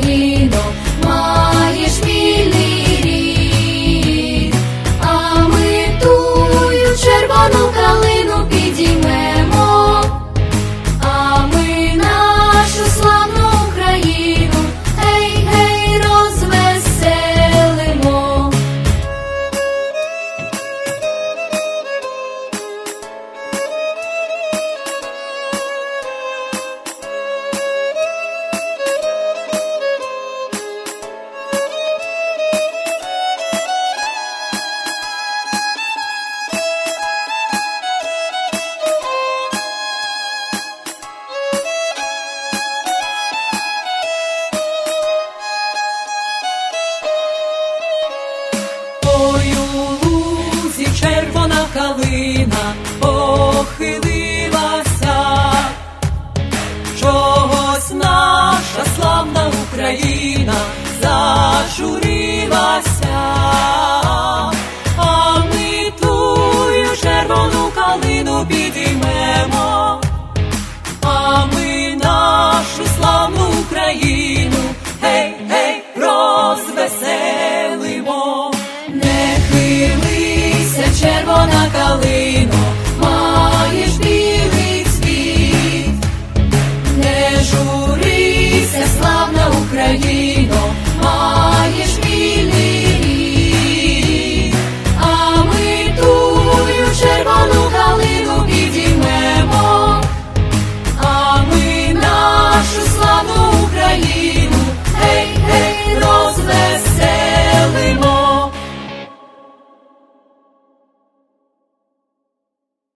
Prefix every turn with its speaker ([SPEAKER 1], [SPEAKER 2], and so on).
[SPEAKER 1] Chinese. країна зашурілася, а ми
[SPEAKER 2] твою червону калину підіймемо, а ми нашу славну Україну, гей, гей, розвеселимо, не хилися червона
[SPEAKER 1] калина.